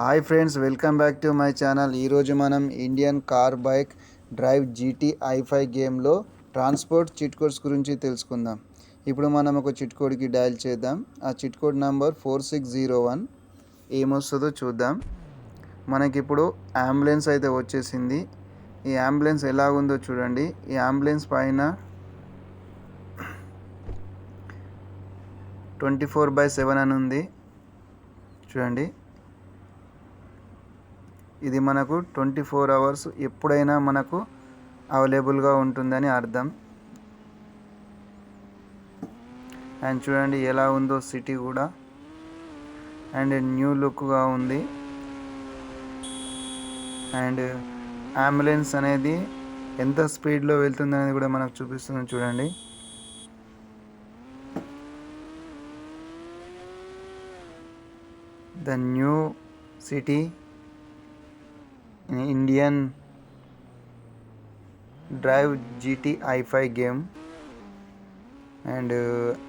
Hi friends welcome back to my channel. ఈరోజు మనం Indian car bike drive GT I five గేమ్లో transport cheat codes గురించి తెలుసుకుందాం. ఇప్పుడు మనం ఒక చిట్ కోడ్కి డయల్ చేద్దాం. ఆ cheat code number four six zero one ఏమొస్తుందో చూద్దాం. మనకిప్పుడు అంబులెన్స్ అయితే వచ్చేసింది. ఈ అంబులెన్స్ ఎలాగుందో చూడండి. ఈ అంబులెన్స్ పైన ట్వంటీ ఫోర్ బై సెవెన్ అని ఉంది. చూడండి. ఇది మనకు ట్వంటీ ఫోర్ అవర్స్ ఎప్పుడైనా మనకు అవైలబుల్గా ఉంటుందని అర్థం. అండ్ చూడండి ఎలా ఉందో సిటీ కూడా. అండ్ న్యూ లుక్గా ఉంది. అండ్ అంబులెన్స్ అనేది ఎంత స్పీడ్లో వెళ్తుంది అనేది కూడా మనకు చూపిస్తుంది చూడండి. The new city Indian drive GT I five game and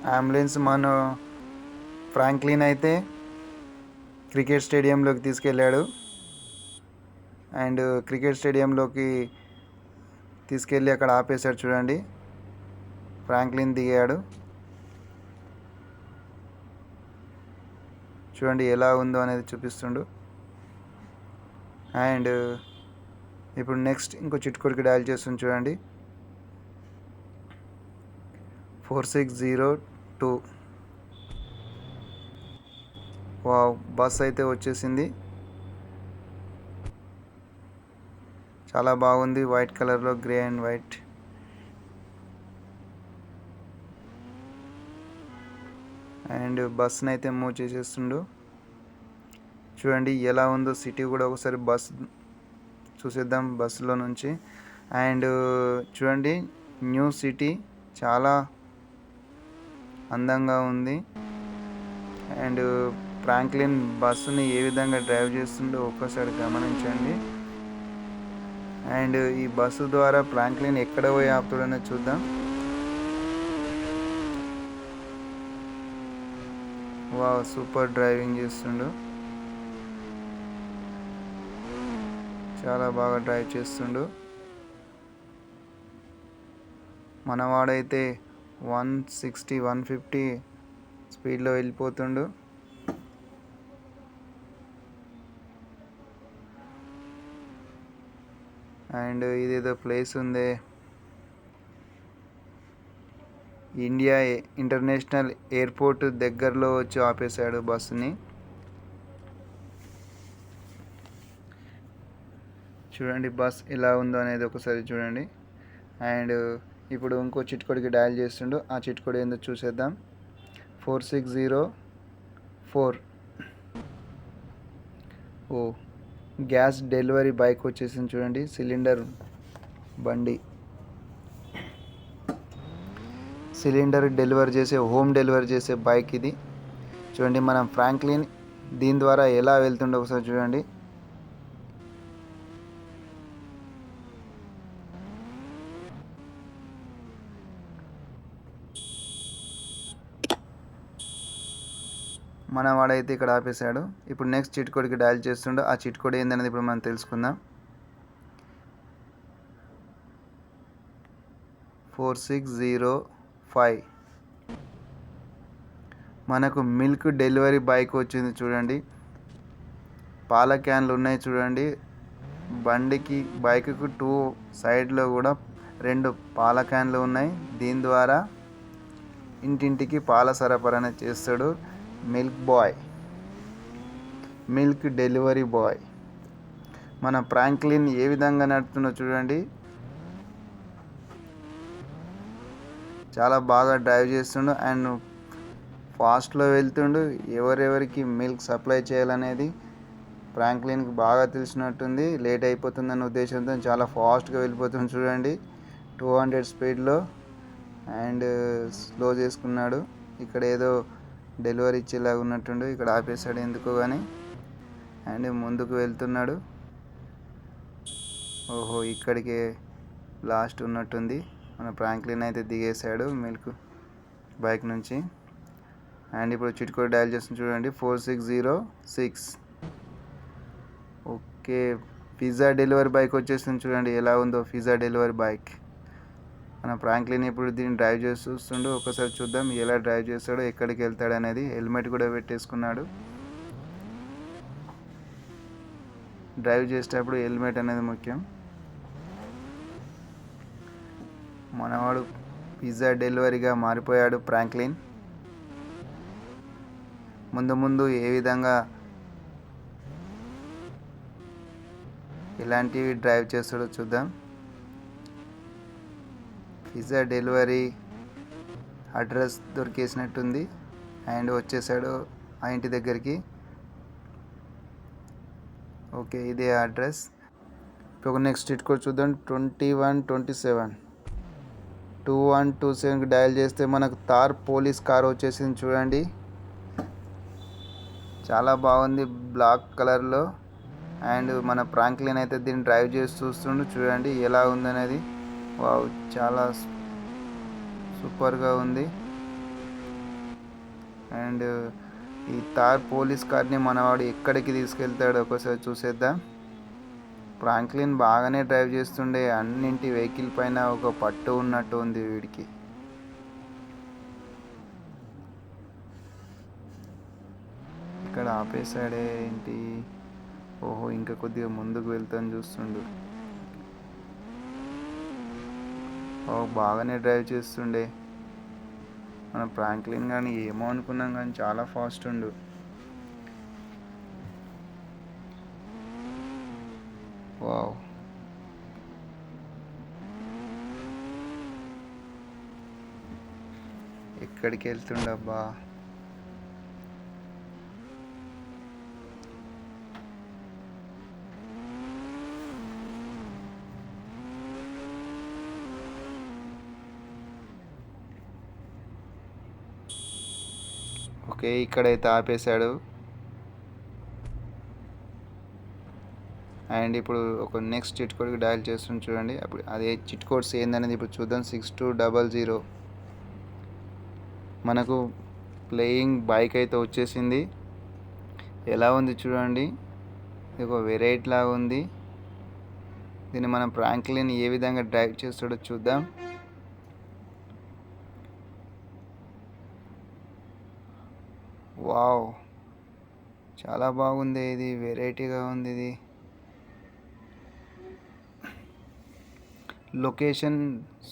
ambulance మన ఫ్రాంక్లిన్ అయితే క్రికెట్ స్టేడియంలోకి తీసుకెళ్ళాడు. అండ్ క్రికెట్ స్టేడియంలోకి తీసుకెళ్ళి అక్కడ ఆపేశాడు చూడండి. ఫ్రాంక్లిన్ దిగాడు. చూడండి ఎలా ఉందో అనేది చూపిస్తుండు. అండ్ ఇప్పుడు నెక్స్ట్ ఇంకో చిట్కోడికి డయల్ చేస్తుంది చూడండి. Four six zero two. Wow bus అయితే వచ్చేసింది. చాలా బాగుంది వైట్ కలర్లో గ్రే అండ్ వైట్. అండ్ బస్ని అయితే మూవ్ చేసేస్తుండు. చూడండి ఎలా ఉందో సిటీ కూడా ఒకసారి బస్ చూసేద్దాం బస్సులో నుంచి. అండ్ చూడండి న్యూ సిటీ చాలా అందంగా ఉంది. అండ్ ఫ్రాంక్లిన్ బస్సుని ఏ విధంగా డ్రైవ్ చేస్తుండో ఒక్కసారి గమనించండి. అండ్ ఈ బస్సు ద్వారా ఫ్రాంక్లిన్ ఎక్కడ పోయి ఆపుతాడో చూద్దాం. వా సూపర్ డ్రైవింగ్ చేస్తుండు. చాలా బాగా డ్రైవ్ చేస్తుండు. మనవాడైతే వన్ సిక్స్టీ వన్ ఫిఫ్టీ స్పీడ్లో వెళ్ళిపోతుండు. అండ్ ఇదేదో ప్లేస్ ఉంది. ఇండియా ఇంటర్నేషనల్ ఎయిర్పోర్ట్ దగ్గరలో వచ్చి ఆపేశాడు బస్సుని. చూడండి బస్ ఎలా ఉందో అనేది ఒకసారి చూడండి. అండ్ ఇప్పుడు ఇంకో చిట్కోడికి డయల్ చేస్తుండు. ఆ చిట్కోడి ఏందో చూసేద్దాం. Four six zero four. ఓ గ్యాస్ డెలివరీ బైక్ వచ్చేసింది చూడండి. సిలిండర్ బండి. సిలిండర్ డెలివరీ చేసే హోమ్ డెలివరీ చేసే బైక్ ఇది. చూడండి మనం ఫ్రాంక్లిన్ దీని ద్వారా ఎలా వెళ్తుండో ఒకసారి చూడండి. మన వాడైతే ఇక్కడ ఆపేశాడు. ఇప్పుడు నెక్స్ట్ చిట్ కోడ్కి డయల్ చేస్తుండో. ఆ చిట్ కోడ్ ఏందనేది ఇప్పుడు మనం తెలుసుకుందాం. ఫోర్ సిక్స్ జీరో ఫైవ్ మనకు మిల్క్ డెలివరీ బైక్ వచ్చింది చూడండి. పాల క్యాన్లు ఉన్నాయి చూడండి. బండికి బైక్కు టూ సైడ్లో కూడా రెండు పాల క్యాన్లు ఉన్నాయి. దీని ద్వారా ఇంటింటికి పాల సరఫరా చేస్తాడు. Milk boy. Milk delivery boy. మన ఫ్రాంక్లిన్ ఏ విధంగా నడుపుతుందో చూడండి. చాలా బాగా డ్రైవ్ చేస్తుండు అండ్ ఫాస్ట్లో వెళ్తుండు. ఎవరెవరికి మిల్క్ సప్లై చేయాలనేది ఫ్రాంక్లిన్కి బాగా తెలిసినట్టుంది. లేట్ అయిపోతుందన్న ఉద్దేశంతో చాలా ఫాస్ట్గా వెళ్ళిపోతుంది చూడండి. టూ హండ్రెడ్ స్పీడ్లో అండ్ స్లో చేసుకున్నాడు. ఇక్కడ ఏదో డెలివరీ ఇచ్చేలాగా ఉన్నట్టుండు ఇక్కడ ఆపేశాడు ఎందుకో కానీ అండ్ ముందుకు వెళ్తున్నాడు. ఓహో ఇక్కడికే లాస్ట్ ఉన్నట్టుంది. మన ఫ్రాంక్లిన్ అయితే దిగేశాడు మిల్క్ బైక్ నుంచి. అండ్ ఇప్పుడు చిట్కోడ్ డయల్ చేస్తుంది చూడండి four six zero six. Okay pizza delivery bike వచ్చేసింది చూడండి ఎలా ఉందో పిజ్జా డెలివరీ బైక్. మన ఫ్రాంక్లిన్ ఇప్పుడు దీన్ని డ్రైవ్ చేసి చూస్తుండు ఒకసారి చూద్దాం ఎలా డ్రైవ్ చేస్తాడో ఎక్కడికి వెళ్తాడు అనేది హెల్మెట్ కూడా పెట్టేసుకున్నాడు. డ్రైవ్ చేసేటప్పుడు హెల్మెట్ అనేది ముఖ్యం. మనవాడు పిజ్జా డెలివరీగా మారిపోయాడు ఫ్రాంక్లిన్ ముందు ముందు ఏ విధంగా ఇలాంటివి డ్రైవ్ చేస్తాడో చూద్దాం. పిజ్జా డెలివరీ అడ్రస్ దొరికేసినట్టుంది. అండ్ వచ్చేసాడు ఆ ఇంటి దగ్గరికి. ఓకే ఇదే అడ్రస్. ఇప్పుడు నెక్స్ట్ స్ట్రీట్ కోడ్ చూద్దాం. Twenty one twenty seven. Two one two సెవెన్కి డయల్ చేస్తే మనకు తార్ పోలీస్ కార్ వచ్చేసింది చూడండి. చాలా బాగుంది బ్లాక్ కలర్లో. అండ్ మన ప్రాంక్లీన్ అయితే దీన్ని డ్రైవ్ చేసి చూస్తుండు. చూడండి ఎలా ఉందనేది. వావ్ చాలా సూపర్గా ఉంది. అండ్ ఈ తార్ పోలీస్ కార్ని మనవాడు ఎక్కడికి తీసుకెళ్తాడు ఒకసారి చూసేద్దాం. ఫ్రాంక్లిన్ బాగానే డ్రైవ్ చేస్తుండే అన్నింటి వెహికల్ పైన ఒక పట్టు ఉన్నట్టు ఉంది వీడికి. ఇక్కడ ఆపేశాడే ఏంటి? ఓహో ఇంకా కొద్దిగా ముందుకు వెళ్తాను చూస్తుండు ఓ బాగానే డ్రైవ్ చేస్తుండే. మన ఫ్రాంక్లిన్ కానీ ఏమో అనుకున్నాం కానీ చాలా ఫాస్ట్ ఉండు. వావ్. ఎక్కడికి వెళ్తుండబ్బా ఓకే ఇక్కడైతే ఆపేశాడు. అండ్ ఇప్పుడు ఒక నెక్స్ట్ చిట్ కోడ్కి డయల్ చేస్తుంది చూడండి. అప్పుడు అదే చిట్ కోడ్స్ ఏందనేది ఇప్పుడు చూద్దాం. Six two double zero. మనకు ప్లేయింగ్ బైక్ అయితే వచ్చేసింది. ఎలా ఉంది చూడండి. ఇది ఒక వెరైటీ లాగా ఉంది. దీన్ని మనం ఫ్రాంక్లిన్ ఏ విధంగా డ్రైవ్ చేస్తాడో చూద్దాం. వావ్. చాలా బాగుంది ఇది వెరైటీగా ఉంది ఇది. లొకేషన్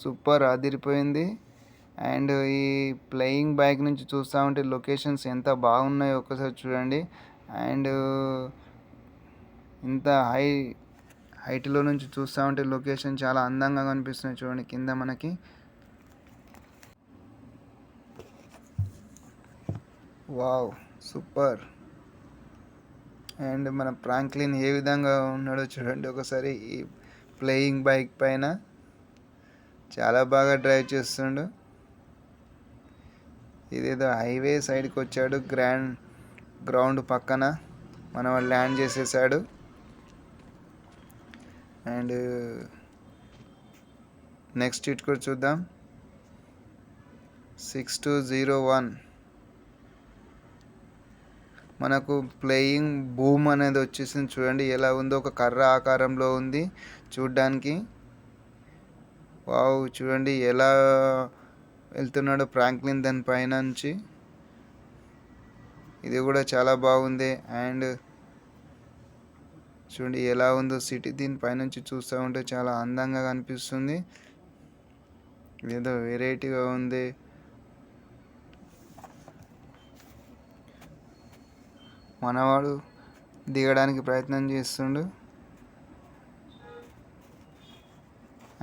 సూపర్ అదిరిపోయింది. అండ్ ఈ ప్లేయింగ్ బైక్ నుంచి చూస్తూ ఉంటే లొకేషన్స్ ఎంత బాగున్నాయో ఒక్కసారి చూడండి. అండ్ ఇంత హై హైట్లో నుంచి చూస్తూ ఉంటే లొకేషన్ చాలా అందంగా కనిపిస్తుంది చూడండి కింద మనకి. Wow super. అండ్ మన ఫ్రాంక్లిన్ ఏ విధంగా ఉన్నాడో చూడండి ఒకసారి. ఈ ప్లేయింగ్ బైక్ పైన చాలా బాగా డ్రైవ్ చేస్తుండు. ఇదేదో హైవే సైడ్కి వచ్చాడు గ్రాండ్ గ్రౌండ్ పక్కన మనం ల్యాండ్ చేసేసాడు. అండ్ నెక్స్ట్ ఇట్ కూడా చూద్దాం. Six two zero one. మనకు ప్లేయింగ్ బూమ్ అనేది వచ్చేసింది చూడండి. ఎలా ఉందో ఒక కర్ర ఆకారంలో ఉంది చూడ్డానికి. వావ్ చూడండి ఎలా వెళ్తున్నాడు ఫ్రాంక్లిన్ దాని పైన నుంచి ఇది కూడా చాలా బాగుంది. అండ్ చూడండి ఎలా ఉందో సిటీ దీని పైనుంచి చూస్తూ ఉంటే చాలా అందంగా కనిపిస్తుంది. ఏదో వెరైటీగా ఉంది. మనవాడు దిగడానికి ప్రయత్నం చేస్తుండు.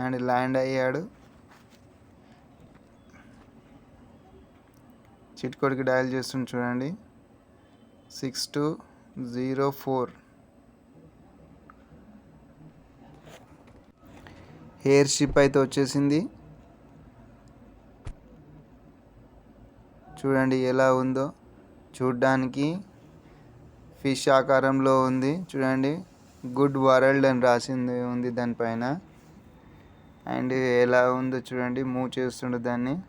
అండ్ ల్యాండ్ అయ్యాడు. చిట్కోడ్కి డయల్ చేస్తుంది చూడండి. Six two zero four. Air ship అయితే వచ్చేసింది. చూడండి ఎలా ఉందో. చూడ్డానికి ఫిష్ ఆకారంలో ఉంది. చూడండి. గుడ్ వరల్డ్ అని రాసింది ఉంది దానిపైన. అండ్ ఎలా ఉందో చూడండి. మూవ్ చేస్తుండే దాన్ని.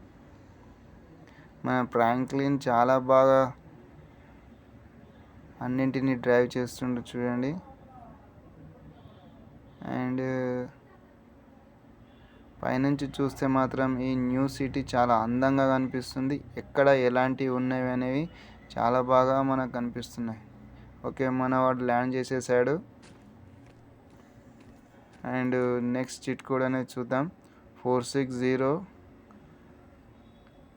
మన ఫ్రాంక్లిన్ చాలా బాగా అన్నింటినీ డ్రైవ్ చేస్తుండే చూడండి. అండ్ పైనుంచి చూస్తే మాత్రం ఈ న్యూ సిటీ చాలా అందంగా కనిపిస్తుంది. ఎక్కడ ఎలాంటివి ఉన్నవి అనేవి చాలా బాగా మనకు కనిపిస్తున్నాయి. ఓకే మన వాడు ల్యాండ్ చేసేసాడు. అండ్ నెక్స్ట్ చిట్ కోడ్ అనేది చూద్దాం. Four six zero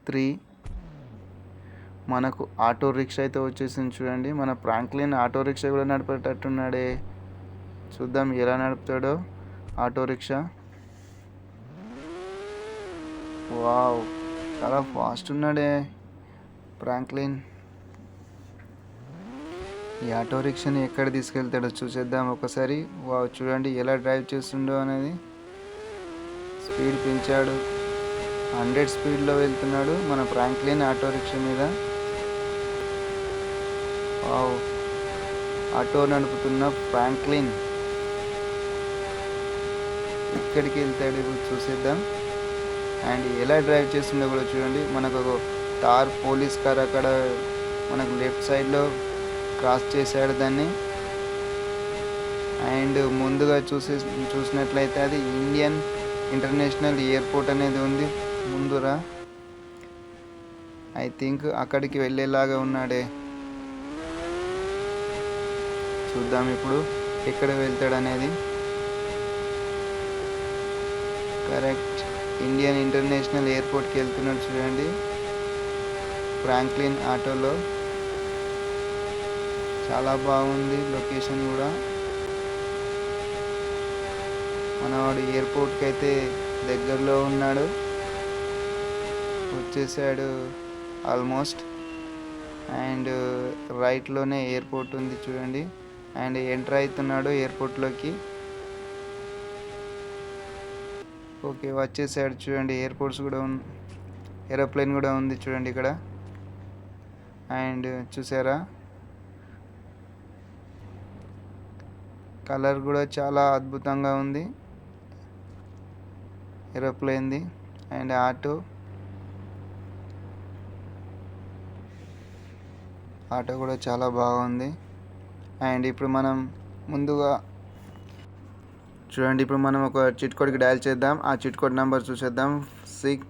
three. మనకు ఆటో రిక్షా అయితే వచ్చేసింది చూడండి. మన ఫ్రాంక్లిన్ ఆటో రిక్షా కూడా నడిపేటట్టున్నాడే. చూద్దాం ఎలా నడుపుతాడో ఆటో రిక్షా. వావ్ చాలా ఫాస్ట్ ఉన్నాడే ఫ్రాంక్లిన్. ఈ ఆటో రిక్షాని ఎక్కడ తీసుకెళ్తాడో చూసేద్దాం ఒకసారి. వావ్ చూడండి ఎలా డ్రైవ్ చేస్తుండో అనేది. స్పీడ్ పెంచాడు. హండ్రెడ్ స్పీడ్లో వెళ్తున్నాడు మన ఫ్రాంక్లిన్ ఆటో రిక్షా మీద. వావ్ ఆటో నడుపుతున్న ఫ్రాంక్లిన్ ఎక్కడికి వెళ్తాడు ఇప్పుడు చూసేద్దాం. అండ్ ఎలా డ్రైవ్ చేస్తుండో కూడా చూడండి. మనకు ఒక తార్ పోలీస్ కార్ అక్కడ మనకు లెఫ్ట్ సైడ్లో క్రాస్ చేశాడు దాన్ని. అండ్ ముందుగా చూసే చూసినట్లయితే అది ఇండియన్ ఇంటర్నేషనల్ ఎయిర్పోర్ట్ అనేది ఉంది ముందురా. ఐ థింక్ అక్కడికి వెళ్ళేలాగా ఉన్నాడే. చూద్దాం ఇప్పుడు ఎక్కడ వెళ్తాడు అనేది కరెక్ట్. ఇండియన్ ఇంటర్నేషనల్ ఎయిర్పోర్ట్కి వెళ్తున్నాడు చూడండి. ఫ్రాంక్లిన్ ఆటోలో. చాలా బాగుంది లొకేషన్ కూడా. మనవాడు ఎయిర్పోర్ట్కి అయితే దగ్గరలో ఉన్నాడు. వచ్చేసాడు ఆల్మోస్ట్. అండ్ రైట్లోనే ఎయిర్పోర్ట్ ఉంది చూడండి. అండ్ ఎంటర్ అవుతున్నాడు ఎయిర్పోర్ట్లోకి. ఓకే వచ్చేసాడు చూడండి. ఎయిర్పోర్ట్స్ కూడా ఉన్ ఏరోప్లేన్ కూడా ఉంది చూడండి ఇక్కడ. అండ్ చూసారా? కలర్ కూడా చాలా అద్భుతంగా ఉంది. ఏరోప్లేన్ది అండ్ ఆటో. ఆటో కూడా చాలా బాగుంది. అండ్ ఇప్పుడు మనం ముందుగా చూడండి ఇప్పుడు మనం ఒక చిట్ కోడ్కి డయల్ చేద్దాం. ఆ చిట్ కోడ్ నెంబర్ చూసేద్దాం. Six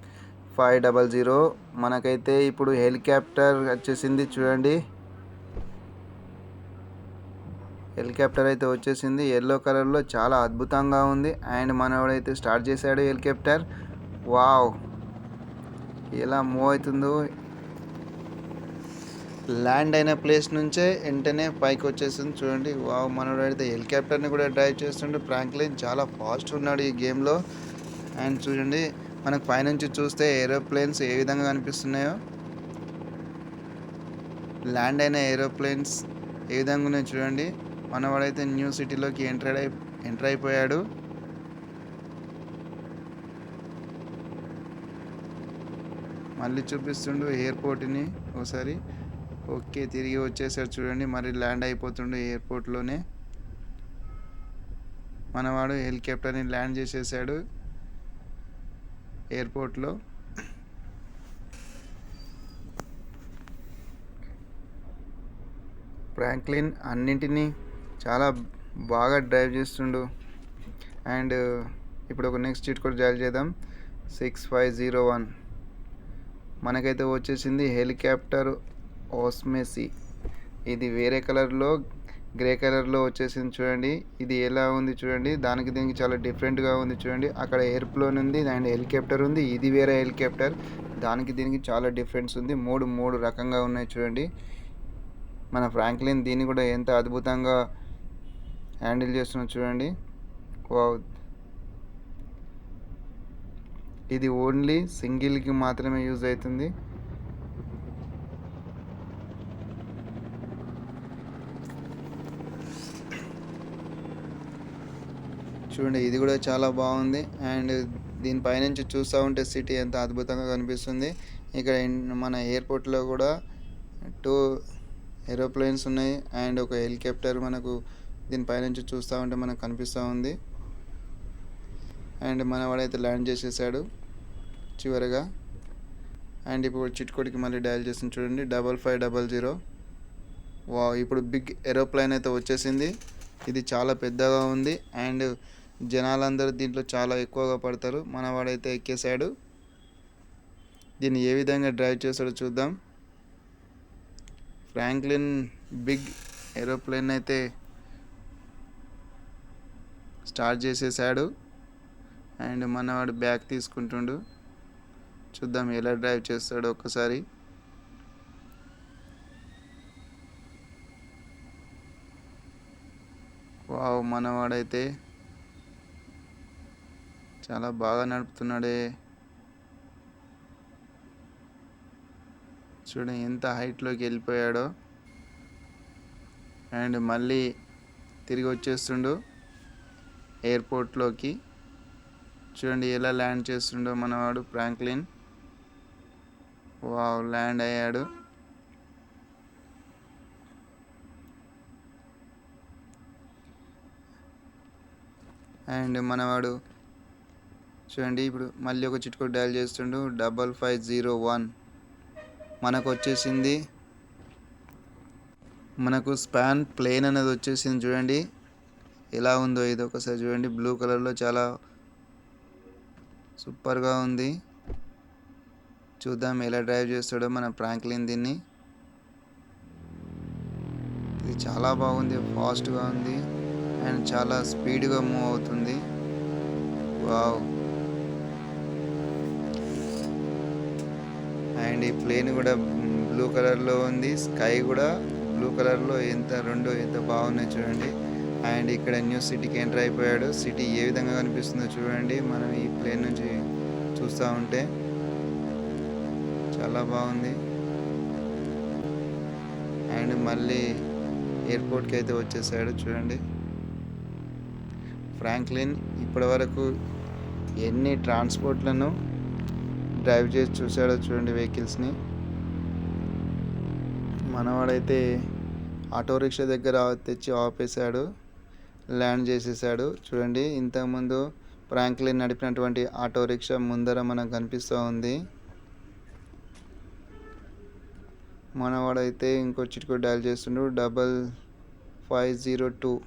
five double zero. మనకైతే ఇప్పుడు హెలికాప్టర్ వచ్చేసింది చూడండి. హెలికాప్టర్ అయితే వచ్చేసింది. ఎల్లో కలర్లో చాలా అద్భుతంగా ఉంది. అండ్ మనవాడైతే స్టార్ట్ చేశాడు హెలికాప్టర్. వావ్! ఎలా మూవ్ అవుతుందో. ల్యాండ్ అయిన ప్లేస్ నుంచే వెంటనే పైకి వచ్చేసింది. చూడండి వావ్! మనోడు అయితే హెలికాప్టర్ని కూడా డ్రైవ్ చేస్తుండే. ఫ్రాంక్లిన్ చాలా ఫాస్ట్ ఉన్నాడు ఈ గేమ్లో. అండ్ చూడండి మనకు పైనుంచి చూస్తే ఏరోప్లేన్స్ ఏ విధంగా కనిపిస్తున్నాయో. ల్యాండ్ అయిన ఏరోప్లేన్స్ ఏ విధంగా ఉన్నాయో చూడండి. మనవాడైతే న్యూ సిటీలోకి ఎంటర్ అయి ఎంటర్ అయిపోయాడు. మళ్ళీ చూపిస్తుండు ఎయిర్పోర్ట్ని ఒకసారి ఓకే తిరిగి వచ్చేసాడు చూడండి. మరి ల్యాండ్ అయిపోతుండు ఎయిర్పోర్ట్లోనే. మనవాడు హెలికాప్టర్ని ల్యాండ్ చేసేసాడు ఎయిర్పోర్ట్లో. ఫ్రాంక్లిన్ అన్నింటినీ చాలా బాగా డ్రైవ్ చేస్తుండు. అండ్ ఇప్పుడు ఒక నెక్స్ట్ చీట్ కూడా జాయిన్ చేద్దాం. Six five zero one. మనకైతే వచ్చేసింది హెలికాప్టర్ ఓస్మెసి. ఇది వేరే కలర్లో గ్రే కలర్లో వచ్చేసింది చూడండి. ఇది ఎలా ఉంది చూడండి. దానికి దీనికి చాలా డిఫరెంట్గా ఉంది చూడండి. అక్కడ ఎయిర్ప్లోన్ ఉంది అండ్ హెలికాప్టర్ ఉంది. ఇది వేరే హెలికాప్టర్. దానికి దీనికి చాలా డిఫరెన్స్ ఉంది. మూడు మూడు రకంగా ఉన్నాయి చూడండి. మన ఫ్రాంక్లిన్ దీన్ని కూడా ఎంత అద్భుతంగా హ్యాండిల్ చేస్తున్నా చూడండి. వావ్. ఇది ఓన్లీ సింగిల్కి మాత్రమే యూజ్ అవుతుంది. చూడండి ఇది కూడా చాలా బాగుంది. అండ్ దీనిపైనుంచి చూస్తూ ఉంటే సిటీ ఎంత అద్భుతంగా కనిపిస్తుంది. ఇక్కడ మన ఎయిర్పోర్ట్లో కూడా టూ ఏరోప్లేన్స్ ఉన్నాయి. అండ్ ఒక హెలికాప్టర్ మనకు దీనిపైనుంచి చూస్తూ ఉంటే మనకు కనిపిస్తూ ఉంది. అండ్ మనవాడైతే ల్యాండ్ చేసేసాడు చివరిగా. అండ్ ఇప్పుడు చిట్కోడికి మళ్ళీ డయల్ చేసింది చూడండి. Double five double zero. వా ఇప్పుడు బిగ్ ఏరోప్లేన్ అయితే వచ్చేసింది. ఇది చాలా పెద్దగా ఉంది. అండ్ జనాలందరూ దీంట్లో చాలా ఎక్కువగా పడతారు. మనవాడైతే ఎక్కేశాడు. దీన్ని ఏ విధంగా డ్రైవ్ చేస్తాడో చూద్దాం. ఫ్రాంక్లిన్ బిగ్ ఏరోప్లేన్ అయితే స్టార్ట్ చేసేసాడు. అండ్ మనవాడు బ్యాక్ తీసుకుంటుండు. చూద్దాం ఎలా డ్రైవ్ చేస్తాడో ఒక్కసారి. వావ్ మనవాడైతే చాలా బాగా నడుపుతున్నాడే. చూడండి ఎంత హైట్లోకి వెళ్ళిపోయాడో. అండ్ మళ్ళీ తిరిగి వచ్చేస్తుండు. ఎయిర్పోర్ట్లోకి. చూడండి ఎలా ల్యాండ్ చేస్తుండో మనవాడు ఫ్రాంక్లిన్. వావ్ ల్యాండ్ అయ్యాడు. అండ్ మనవాడు చూడండి ఇప్పుడు మళ్ళీ ఒక చిట్కో డయల్ చేస్తుండు. Double five zero one. మనకు వచ్చేసింది మనకు స్పాన్ ప్లేన్ అనేది వచ్చేసింది చూడండి. ఎలా ఉందో ఇది ఒకసారి చూడండి. బ్లూ కలర్లో చాలా సూపర్గా ఉంది. చూద్దాం ఎలా డ్రైవ్ చేస్తాడో మన ప్రాంక్లిన్ దీన్ని. ఇది చాలా బాగుంది ఫాస్ట్గా ఉంది అండ్ చాలా స్పీడ్గా మూవ్ అవుతుంది. వావ్. అండ్ ఈ ప్లేన్ కూడా బ్లూ కలర్లో ఉంది స్కై కూడా బ్లూ కలర్లో ఎంత రెండు ఎంత బాగున్నాయి చూడండి. అండ్ ఇక్కడ న్యూ సిటీకి ఎంటర్ అయిపోయాడు. సిటీ ఏ విధంగా కనిపిస్తుందో చూడండి. మనం ఈ ప్లేన్ నుంచి చూస్తూ ఉంటే చాలా బాగుంది. అండ్ మళ్ళీ ఎయిర్పోర్ట్కి అయితే వచ్చేసాడు. చూడండి. ఫ్రాంక్లిన్ ఇప్పటి వరకు ఎన్ని ట్రాన్స్పోర్ట్లను డ్రైవ్ చేసి చూశాడో చూడండి వెహికల్స్ని. మనవాడైతే ఆటో రిక్షా దగ్గర తెచ్చి ఆపేశాడు. ల్యాండ్ చేసేసాడు చూడండి ఇంతకుముందు ఫ్రాంక్లిన్ నడిపినటువంటి ఆటో రిక్షా ముందర మనకు కనిపిస్తూ ఉంది. మనవాడైతే ఇంకో చిటికో డయల్ చేస్తుండు. Double five zero two.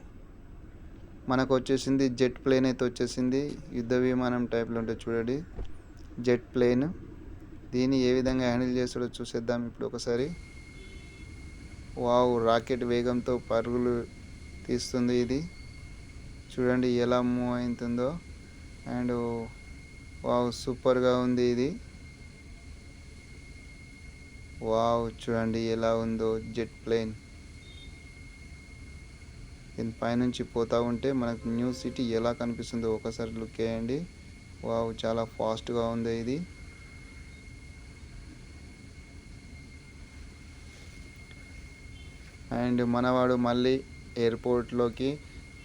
మనకు వచ్చేసింది జెట్ ప్లేన్ అయితే వచ్చేసింది. యుద్ధ విమానం టైప్లో ఉంటుంది చూడండి. Jet plane. దీన్ని ఏ విధంగా హ్యాండిల్ చేస్తాడో చూసేద్దాం ఇప్పుడు ఒకసారి. వావ్ రాకెట్ వేగంతో పరుగులు తీస్తుంది ఇది. చూడండి ఎలా మూవ్ అవుతుందో. అండ్ వావ్ సూపర్గా ఉంది ఇది. వావ్ చూడండి ఎలా ఉందో జెట్ ప్లేన్ దీని పైనుంచి పోతూ ఉంటే మనకు న్యూ సిటీ ఎలా కనిపిస్తుందో ఒకసారి లుక్ వేయండి వావ్ చాలా ఫాస్ట్గా ఉంది ఇది. అండ్ మనవాడు మళ్ళీ ఎయిర్పోర్ట్లోకి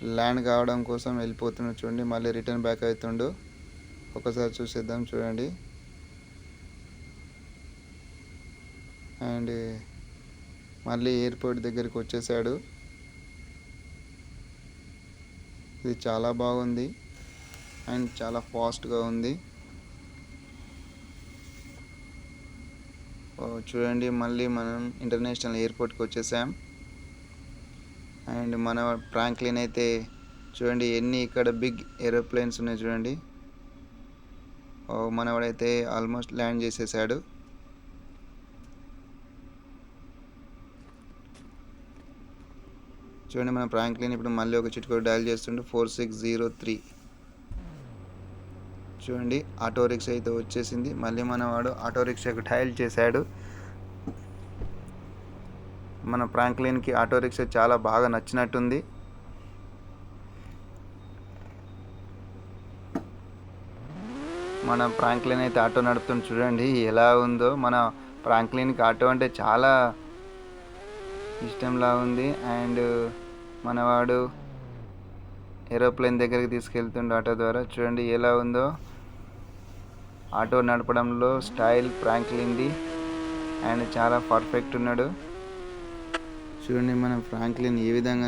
ల్యాండ్ కావడం కోసం వెళ్ళిపోతున్నాడు చూడండి మళ్ళీ రిటర్న్ బ్యాక్ అవుతుండు. ఒకసారి చూసేద్దాం చూడండి. అండ్ మళ్ళీ ఎయిర్పోర్ట్ దగ్గరికి వచ్చేసాడు. ఇది చాలా బాగుంది. అండ్ చాలా ఫాస్ట్గా ఉంది. చూడండి మళ్ళీ మనం ఇంటర్నేషనల్ ఎయిర్పోర్ట్కి వచ్చేసాం. అండ్ మన ఫ్రాంక్లిన్ అయితే చూడండి ఎన్ని ఇక్కడ బిగ్ ఏరోప్లేన్స్ ఉన్నాయి చూడండి. ఓ, మనవాడైతే ఆల్మోస్ట్ ల్యాండ్ చేసేసాడు. చూడండి మన ఫ్రాంక్లిన్ ఇప్పుడు మళ్ళీ ఒక చిట్కో డయల్ చేస్తుండే ఫోర్ సిక్స్ జీరో త్రీ. చూడండి ఆటో రిక్షా అయితే వచ్చేసింది. మళ్ళీ మనవాడు ఆటో రిక్షాకు డయల్ చేశాడు. మన ఫ్రాంక్లిన్కి ఆటో రిక్షా చాలా బాగా నచ్చినట్టుంది. మన ఫ్రాంక్లిన్ అయితే ఆటో నడుపుతుంది చూడండి ఎలా ఉందో. మన ఫ్రాంక్లిన్కి ఆటో అంటే చాలా ఇష్టంలా ఉంది. అండ్ మనవాడు ఏరోప్లేన్ దగ్గరికి తీసుకెళ్తుండే ఆటో ద్వారా. చూడండి ఎలా ఉందో. ఆటో నడపడంలో స్టైల్ ఫ్రాంక్లిన్ది అండ్ చాలా పర్ఫెక్ట్ ఉన్నాడు. చూడండి మన ఫ్రాంక్లిన్ ఏ విధంగా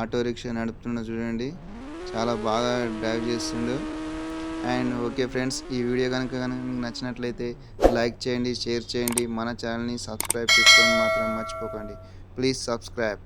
ఆటో రిక్షా నడుపుతుండో చూడండి. చాలా బాగా డ్రైవ్ చేస్తుండు. అండ్ ఓకే ఫ్రెండ్స్ ఈ వీడియో కనుక కనుక మీకు నచ్చినట్లయితే లైక్ చేయండి షేర్ చేయండి. మన ఛానల్ని సబ్స్క్రైబ్ చేసుకోవడం మాత్రం మర్చిపోకండి. Please subscribe.